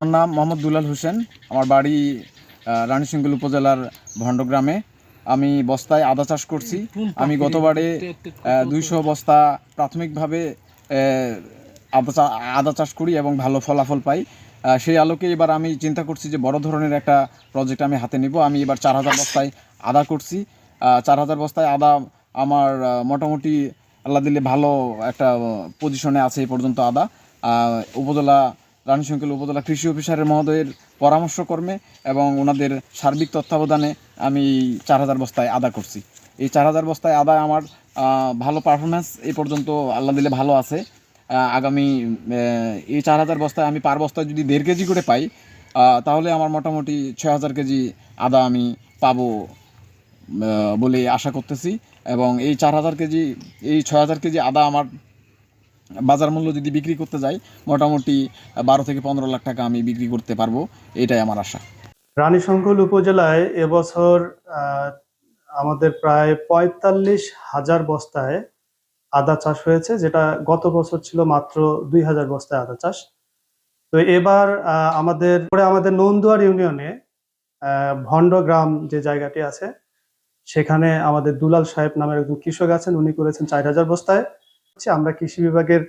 আমার নাম মোহাম্মদ দুলাল হোসেন। আমার বাড়ি রানীশঙ্কল উপজেলার ভণ্ডগ্রামে। আমি বস্তায় আদা চাষ করছি। আমি গতবারে দুইশো বস্তা প্রাথমিকভাবে আদা আদা চাষ করি এবং ভালো ফলাফল পাই। সেই আলোকে এবার আমি চিন্তা করছি যে বড় ধরনের একটা প্রজেক্ট আমি হাতে নিব। আমি এবার চার হাজার বস্তায় আদা করছি। চার হাজার বস্তায় আদা আমার মোটামুটি আল্লাহ দিলে ভালো একটা পজিশনে আছে এই পর্যন্ত আদা। উপজেলা রানীশঙ্কল উপজেলা কৃষি অফিসারের মহোদয়ের পরামর্শক্রমে এবং ওনাদের সার্বিক তত্ত্বাবধানে আমি চার হাজার বস্তায় আদা করছি। এই চার হাজার বস্তায় আদা আমার ভালো পারফরমেন্স এই পর্যন্ত আল্লাহ দিলে ভালো আছে। আগামী এই চার হাজার বস্তায় আমি পার বস্তায় যদি দেড় কেজি করে পাই তাহলে আমার মোটামুটি ছয় হাজার কেজি আদা আমি পাবো বলে আশা করতেছি। এবং এই চার হাজার কেজি, এই ছয় হাজার কেজি আদা আমার বাজার মূল্য যদি বিক্রি করতে যাই, মোটামুটি বারো থেকে পনেরো লাখ টাকা আমি বিক্রি করতে পারব, এটাই আমার আশা। রানীশঙ্কল উপজেলায় এবছর আমাদের প্রায় পঁয়তাল্লিশ হাজার বস্তায় আদা চাষ হয়েছে, যেটা গত বছর ছিল মাত্র দুই হাজার বস্তায় আদা চাষ। তো এবার আমাদের, পরে আমাদের নন্দুয়ার ইউনিয়নে ভণ্ড গ্রাম যে জায়গাটি আছে, সেখানে আমাদের দুলাল সাহেব নামের একজন কৃষক আছেন, উনি করেছেন চার হাজার বস্তায়। আমরা কৃষি বিভাগের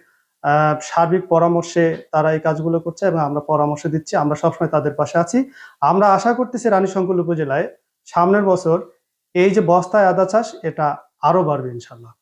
সার্বিক পরামর্শে তারা এই কাজগুলো করছে এবং আমরা পরামর্শ দিচ্ছি, আমরা সবসময় তাদের পাশে আছি। আমরা আশা করতেছি রানীশঙ্কল উপজেলায় সামনের বছর এই যে বস্তায় আদা চাষ, এটা আরও বাড়বে ইনশাল্লাহ।